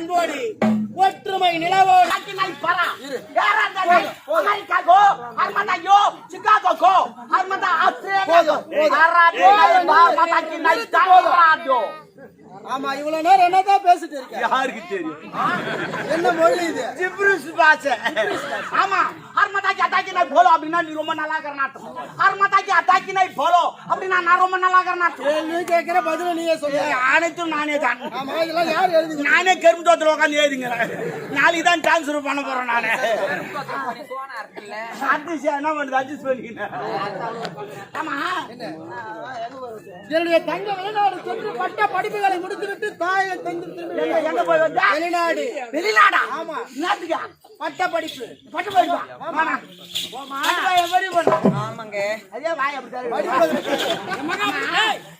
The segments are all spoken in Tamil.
பண்போடு ஒற்றுமை நிலவோடு சிகாகோ ஆமா இவ்வளவு நேரம் என்னதான் பேசிட்டு இருக்க? யாருக்கு தெரியும்? என்ன மொழி இது? ஜிப்ரூஸ் பாஷை ஆமா ஹர்மதா கி அட்டாக்கி நாய் போலோ அப்படின்னா நீ ரொம்ப நல்லா இருக்கிற நாட்டம் ஹர்மதா கி அட்டாக்கி நாய் போலோ அப்படின்னா நான் ரொம்ப நல்லா இருக்கிற நாட்டம் கேள்வி கேட்கிற பதில நீயே சொல்லு. அனைத்தும் நானே தான். ஆமா இதெல்லாம் யார் எழுதி நானே கரும்பு தோட்டத்தில் உட்காந்து எழுதிங்கிறேன். நாளைக்கு தான் டிரான்ஸ்ஃபர் பண்ண போறேன் நானு. அட்ஜஸ்ட் என்ன பண்ணுது? அட்ஜஸ்ட் பண்ணிக்கினேன் ஆமா. என்னுடைய தங்க வெளிநாடு சென்று பட்ட படிப்புகளை முடித்துவிட்டு தாயை தந்து எங்க போய் வந்தா வெளிநாடு வெளிநாடா ஆமா. என்னத்துக்கா பட்ட படிப்பு பட்டு போயிடுவா ஆமா போமா எப்படி பண்ண ஆமாங்க அதே வாய் அப்படி தர படிப்பதற்கு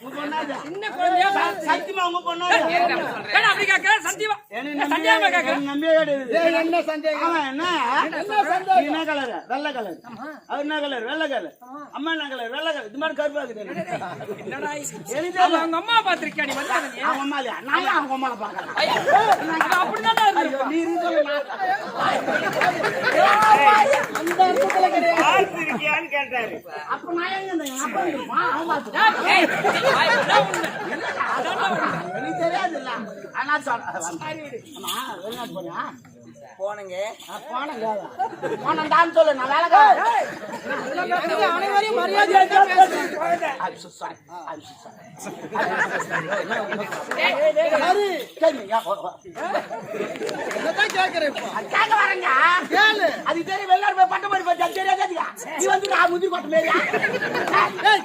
உங்க பொண்ணாது சின்ன குழந்தையா சத்தியமா உங்க பொண்ணாது நம்பியே கிடையாது ஏன் என்ன சந்தேகம் என்ன கலர் வெள்ளை கலர் அவர் என்ன கலர் வெள்ளை கலர் அம்மா என்ன கலர் வெள்ளை கலர் இது மாதிரி கருப்பா இருக்குது. அவங்க அம்மா பாத்திருக்கியா நீ? வந்தாங்க அவங்க அம்மா இல்லையா? நான் ஏன் அவங்க அம்மாவை பார்க்கறேன் அப்படிதான் ஐயோ, நீ இருந்து சொல்லு, நான் அந்த அர்த்தத்துல கிடையாது பார்த்திருக்கியான்னு கேட்டாரு. அப்ப நான் எங்க. எனக்கு தெரியாதுல்ல. ஆனா வெளிநாட்டு போனங்க. போனேன்டான்னு சொல்லு நான் வேலைக்காரன் அனைவரையும் மரியாதை I'm so sorry. I'm so sorry. சரி சரி, யா, ஓ, ஓ. என்னதான் கேட்கிறேன் இப்போ அது கேட்க வரேங்க. கேளு அது தெரியும் வெளிநாடு போய் பட்டம் போய் பட்டு அது தெரியாதுங்க. நீ வந்து நான் முந்திரி கொட்டை மாதிரியா? ஏய்,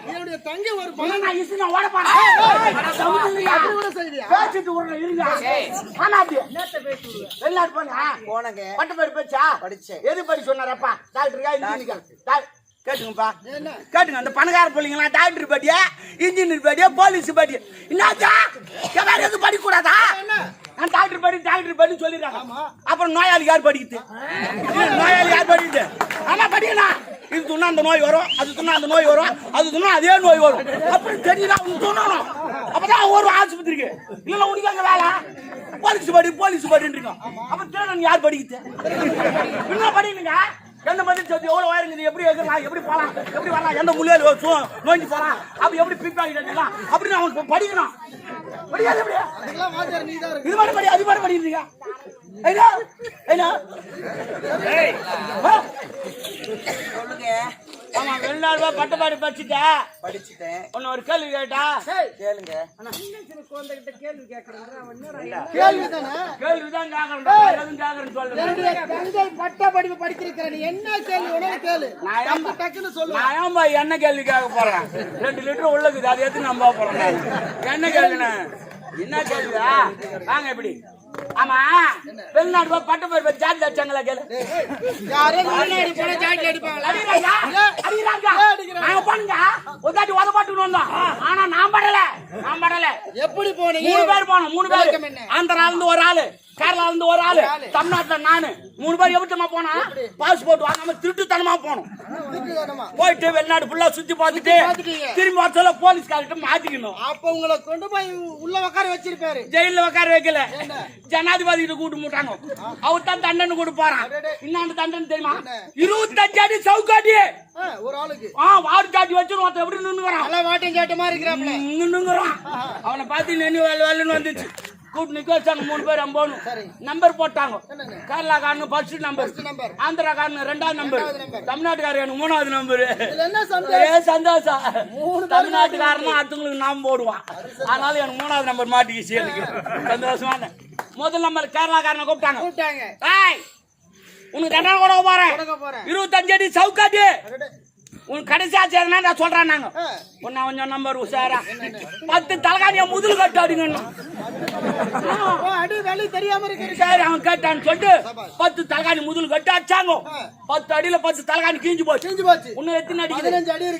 என்னுடைய தங்கி ஒரு பணம். நான் இசுக்கு நான் ஓட போறேன். பேசிட்டு விடுறேன், இருங்க. ஆனா அப்படி. வெளிநாடு? போனங்க. பட்டம் பேர் பேச்சா? படிச்சேன். எது படி சொன்னாரப்பா? டாக்டருக்கா இன்ஜினியருக்கா டா- கேட்டுங்கப்பா. என்ன? கேட்டுங்க அந்த பணக்கார பிள்ளைங்களா டாக்டர் படியா இன்ஜினியர் படியா போலீஸ் படியா என்னாச்சா? என் வேற எதுவும் படிக்க கூடாதா நான் டாக்டர் படி டாக்டர் படி சொல்லிடுறாங்க அப்புறம் நோயாளி யார் படிக்குது? நோயாளி யார் படிக்குது ஆமா படிக்கணும் இது துண்ணா அந்த நோய் வரும் அது துண்ணா அந்த நோய் வரும் அது துண்ணா அதே நோய் வரும். அப்புறம் தெரியல அவங்க துண்ணணும் அப்பதான் ஒரு ஆஸ்பத்திரிக்கு இல்ல உனக்கு அங்க வேலை? போலீஸ் படி போலீஸ் படின்றீங்க அப்ப தேடணும் யார் படிக்குது? என்ன படிக்கணுங்க? எந்த மாதிரி சொல்லி எவ்வளவு வயருங்க எப்படி வைக்கலாம் எப்படி போலாம் எப்படி வரலாம்? எந்த முள்ளையில நோஞ்சி போலாம் அப்படி எப்படி பிப்பாக்கி கட்டலாம் அப்படின்னு அவன் படிக்கணும். படிக்காது எப்படி? இதெல்லாம் வாத்தியார் நீ தான் இருக்கு இது மாதிரி படி அது மாதிரி படிக்கிறீங்க ஐயா ஐயா? சொல்லுங்க. ஆமா வெளிநாடு போய் பட்டப்பாடு படிச்சுட்ட? படிச்சுட்டேன். உன்ன ஒரு கேள்வி கேட்டா? கேளுங்க. கேள்வி தானே? கேக்குறேன்னு சொல்றேன் பட்ட படிப்பு என்ன கேள்வி உடனே கேளு. நான் டக்குன்னு சொல்லு. நான் என்ன கேள்வி கேட்க போறேன்? ரெண்டு லிட்டர் உள்ளக்குது அதை எடுத்து நம்ப போறேன். என்ன கேள்விண்ணே என்ன கேள்வியா வாங்க எப்படி? ஆமா. வெளிநாடு போய் பட்டு போய் ஜாதி அடிச்சாங்களா கேளு. யாரோ? வெளிநாடு போனா ஜாக்கெட் அடிப்பாங்களா. நாங்க பண்ணுங்க ஒரு தாட்டி உதப்பாட்டுன்னு வந்தோம். ஆனா நான் படல. நான் படல. எப்படி போனீங்க? மூணு பேர் போனோம். மூணு பேர்? ஆந்திரால இருந்து ஒரு ஆளு. கேரளால இருந்து ஒரு ஆளு. தமிழ்நாட்டுல நானு. மூணு பேர் எப்படி? போனா பாஸ்போர்ட் வாங்காம திருட்டுத்தனமா போனோம்? போயிட்டு வெளிநாடு ஃபுல்லா சுத்தி பார்த்துட்டு. திரும்பி வரச்சொல்ல போலீஸ்கார்ட்ட மாட்டிக்கணும். அப்ப உங்களை கொண்டு போய் உள்ள உட்கார வச்சிருப்பாரு. ஜெயில உட்கார வைக்கல? ஜனாதிபதி கிட்ட கூட்டு மூட்டாங்க. அவர் தான் தண்டனை கொடுப்பாராம் அடடே. இன்னாண்டு தண்டனை தெரியுமா? இருபத்தஞ்சு அடி சவுக்காட்டி. ஒரு ஆளுக்கு. ஆ வாடு சாட்டி வச்சு ஒருத்தன் எப்படி நின்னுக்கிறான் நல்லா வாட்டம் சாட்டமா இருக்கிறாப்ல நின்னுங்கிறான். அவனை பார்த்து நின்று வேலை வேலைன்னு வந்துச்சு. கூட்டு நிக்க வச்சாங்க மூணு பேர் அம்போனும். நம்பர் போட்டாங்க? கேரளா காரனு ஃபர்ஸ்ட் நம்பர். ஆந்திரா காரனு ரெண்டாவது நம்பர். தமிழ்நாட்டுக்காரன் மூணாவது நம்பர் ஒரே சந்தோஷம். தமிழ்நாட்டுக்காரனும் அடுத்தவங்களுக்கு நாம் போடுவான். அதனால எனக்கு மூணாவது நம்பர் மாட்டிக்கிச்சு எனக்கு சந்தோஷமா இருந்தேன். முதல் நம்பர் கேரளாக்காரனை கூப்பிட்டாங்க. கூப்பிட்டாங்க. ஏய் உனக்கு ரெண்டாவது கூட போறேன். கொடுக்க போறேன். இருபத்தஞ்சு அடி சவுக்காட்டி. உனக்கு கடைசியா சேர்னா நான் சொல்றேன் நாங்க. ஒன்னா கொஞ்சம் நம்பர் உஷாரா. பத்து தலைகாணிய முதல் கட்டு அடிங்க ஓ, அடி வெளி தெரியாம இருக்கு சரி அவன் கேட்டான்னு சொல்லிட்டு பத்து தலைகாணி முதல் கட்டு அடிச்சாங்க பத்து அடியில பத்து தலைகாணி கிழிஞ்சு போச்சு. போச்சு. இன்னும் எத்தனை அடி.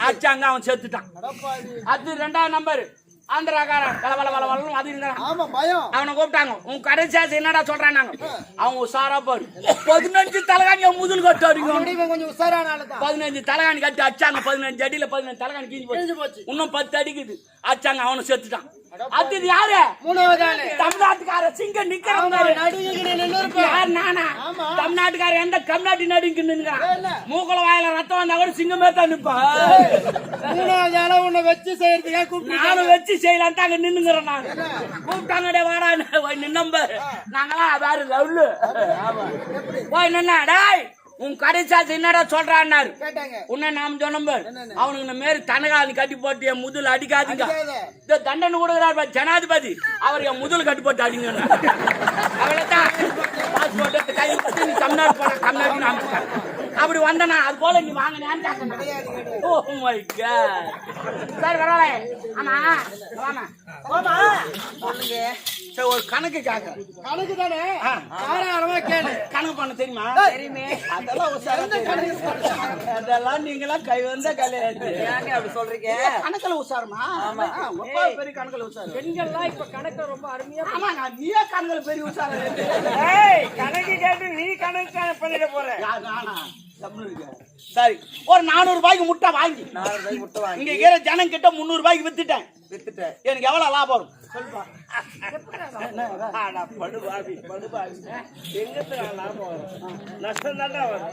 அடிச்சாங்க அவன் செத்துட்டான். அது ரெண்டாவது நம்பர் ஆந்திராக்காரன் வள வள வள வளன்னு அது இருந்தான். ஆமா பயம். அவனை கூப்பிட்டாங்க. உன் கடைசியா என்னடா சொல்றான் நாங்க அவன் உஷாரா பாரு. பதினஞ்சு கட்டு இவன் கொஞ்சம் உஷாரான ஆளு தான். பதினஞ்சு தலைகாணி கட்டி அடிச்சாங்க. பதினஞ்சு அடியில பதினஞ்சு தலைகாணி போச்சு. போச்சு. இன்னும் பத்து அடிக்குது. அடிச்சாங்க அவனை செத்துட்டான். அடுத்தது யாரு? தமிழ்நாட்டுக்கார நின்னு இருப்பேன். யார் நானா. தமிழ்நாட்டுக்கார எந்த கம்நாட்டி நடுங்க? மூக்குல வாயில ரத்தம் வந்தா கூட சிங்கமே தான் நிப்பா மூணாவது ஆளை உன்னை வச்சு செய்யறதுக்காக கூப்பிட்டு நானும் வச்சு செய்யலாம் தாங்க நின்னுங்கிறேன் நான். கூப்பிட்டாங்கடே வாடா நின்னம்ப நாங்களாம் வேற லவ்லு. போய் நின்னா டேய் உன் கடைசாச்சு என்னடா சொல்றான்னாரு? உன்னை நாம் சொன்னோம். அவனுக்கு இந்த மாரி தனகாலி கட்டி போட்டு என் முதுல அடிக்காதீங்க. இந்த தண்டனை கொடுக்குறாரு ஜனாதிபதி. அவர் என் முதுல கட்டி போட்டு அடிங்க அவ்வளவுதான். பாஸ்போர்ட் நீ தமிழ்நாடு போன தமிழ்நாடு அனுப்பிட்டாங்க அப்படி வந்தனா அது போல நீ வாங்கினேன்னு கேட்கணும் ஓ மை காட் சரி பரவாயில்ல. ஆமா வாமா. ஆமா சொல்லுங்க. சரி ஒரு கணக்கு கேட்கறேன் கணக்கு தானே? கேளு. கணக்கு பண்ண தெரியுமா? தெரியுமே. அதெல்லாம் உஷாரா தெரியும். அதெல்லாம் நீங்களாம் கை வந்த கலையாது ஏங்க அப்படி சொல்றீங்க? கணக்குல உஷாருமா? ஆமா. ரொம்ப பெரிய கணக்குல உஷாரு. பெண்கள்லாம் இப்ப கணக்கு ரொம்ப அருமையா ஆமா நான் நீயே கணக்குல பெரிய உஷாரு. கணக்கு கேட்டு நீ கணக்கு பண்ணிட போற. நானா. சரி. ஒரு நானூறு ரூபாய்க்கு முட்டை வாங்கி. நாலு ரூபாய்க்கு முட்டை வாங்கி. இங்க இருக்கிற ஜனம் கிட்ட முந்நூறு ரூபாய்க்கு வித்துட்டேன். வித்துட்டேன். எனக்கு எவ்வளவு லாபம் வரும்? சொல்லுப்பா. படுபாவி படுபாவி. எங்கத்துல லாபம் வரும்? நஷ்டம் தான் வரும்.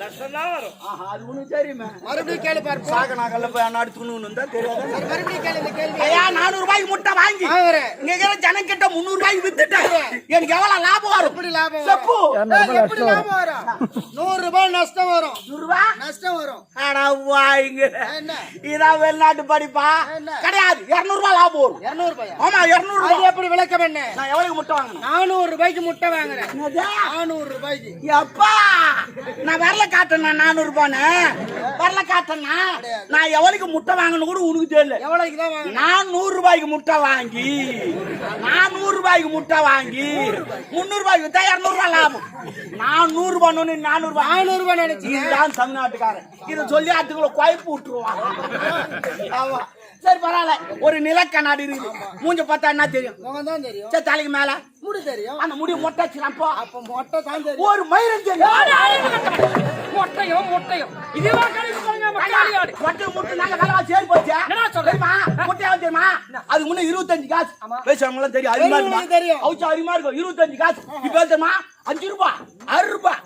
நஷ்டம் தான் வரும். ஆஹா, அது உனக்கு தெரியுமே. மறுபடியும் கேளு பாரு. சாக நாகல்ல போய் அண்ணாடி துணுன்னு இருந்தா தெரியாது? மறுபடியும் கேளு இந்த கேள்வி. ஐயா நானூறு ரூபாய்க்கு முட்டை வாங்கி. இங்க இருக்கிற ஜனம் கிட்ட முந்நூறு ரூபாய்க்கு வித்துட்டேன் எனக்கு எவ்வளவு லாபம் வரும்? எப்படி லாபம் செப்பு. எப்படி லாபம் வரும்? நூறு ரூபாய் நஷ்டம் வரும். நூறு ரூபாய் நஷ்டம் வரும். அட வாய்ங்க. என்ன? இதான் வெளிநாட்டு படிப்பா. என்ன? கிடையாது. இருநூறு ரூபாய் லாபம் வரும். இருநூறு ரூபாயா ஆமா இருநூறு ரூபாய் எப்படி விளக்கம் என்ன? நான் எவ்வளவு முட்டை வாங்கினேன்? நானூறு ரூபாய்க்கு முட்டை வாங்குறேன்? நானூறு ரூபாய்க்கு. எப்பா? நான் வரல காட்டேன்னா நானூறு ரூபான்னு வரல காட்டேன்னா நான் எவ்வளவுக்கு முட்டை வாங்கணும் கூட உனக்கு தெரியல. எவ்வளவுக்கு தான் நான் நூறு ரூபாய்க்கு முட்டை வாங்கி நான் நூறு ரூபாய்க்கு முட்டை வாங்கி முந்நூறு ரூபாய்க்கு வித்தா இருநூறு ரூபாய் லாபம் நான் நூறு ரூபாய் நானூறு ரூபாய் நானூறு ரூபாய் நினைச்சீங்க இதுதான் தமிழ்நாட்டுக்காரன். இதை சொல்லி அதுக்குள்ள குழப்பு விட்டுருவான். ஆமா. சரி பரவாயில்ல. ஒரு நிலக்கண்ணாடி இருக்குது. மூஞ்ச பார்த்தா என்ன தெரியும்? முகம் தான் தெரியும். சரி தலைக்கு மேல. முடி தெரியும். அந்த முடி மொட்டை வச்சுக்கலாம் போ. அப்ப மொட்டை தான் தெரியும். ஒரு மயிரம் தெரியும். மொட்டையோ மொட்டையோ. இதுவா கணக்கு ஆடு மொட்டை முட்டை நாங்க வேலை சேரி போச்சு? என்னடா சொல்ற? தெரியுமா? முட்டையா தெரியுமா? அது முன்ன இருபத்தஞ்சு காசு. பேசுறவங்க எல்லாம் தெரியும். அரிமா இருக்குமா தெரியும். அவுச்சா அரிமா இருக்கும். இருபத்தஞ்சு காசு. இப்ப தெரியுமா? அஞ்சு ரூபாய் ஆறு ரூபாய்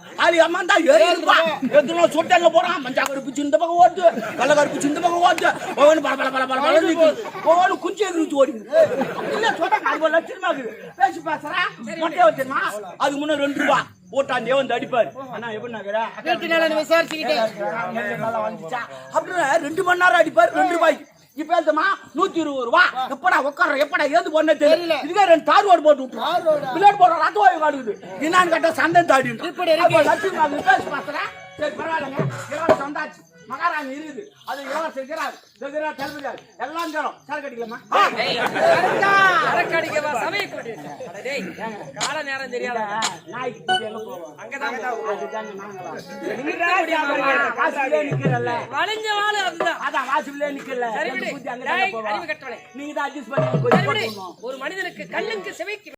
அம்மா தான் ஏழு ரூபாய் எத்தனை சொட்டல்ல போறான். மஞ்சா கருப்பு இந்த பக்கம் ஓடுது. வெள்ளை கருப்பு இந்த பக்கம் ஓடுது. ஒவ்வொன்று பல பல பல பல பல நிக்குது. ஒவ்வொன்று குஞ்சு எகிரிச்சு ஓடி இல்ல அது ஒரு லட்சமா இருக்குது. பேசி பேசுறேன் மொட்டையா வச்சிருமா அது முன்ன ரெண்டு ரூபாய் ஓட்டாண்டே வந்து அடிப்பாரு அண்ணா எப்படி நகரா வீட்டு நிலம் விசாரிச்சுக்கிட்டே. அப்படின்னா ரெண்டு மணி நேரம் அடிப்பாரு ரெண்டு ரூபாய்க்கு இப்ப எழுதுமா நூத்தி இருபது ரூபா. எப்படா உட்கார எப்படா ஏது பண்ண தெரியல. இதுவே ரெண்டு தார் ரோடு போட்டு ரோடா? பிளேட் போடுற ரத்த வாயு காடுது என்னன்னு கேட்டா சண்டை தாடி. லட்சுமி பாத்துறேன் சரி பரவாயில்லைங்க. இலவசம் வந்தாச்சு. மகாராணி இருக்குது. அது இலவசம் இருக்கிறார். இருக்கிறார் தலைமையார் எல்லாம் தரும் சார் கட்டிக்கலாமா அரக்கடிக்கவா சமய கூட்டி டேய் கால நேரம் தெரியாத? வளைஞ்ச வாழ அதான் வாசல்லே நிக்கல நீங்க தான் அட்ஜஸ்ட் பண்ணி ஒரு மனிதனுக்கு கண்ணுக்கு செவைக்கு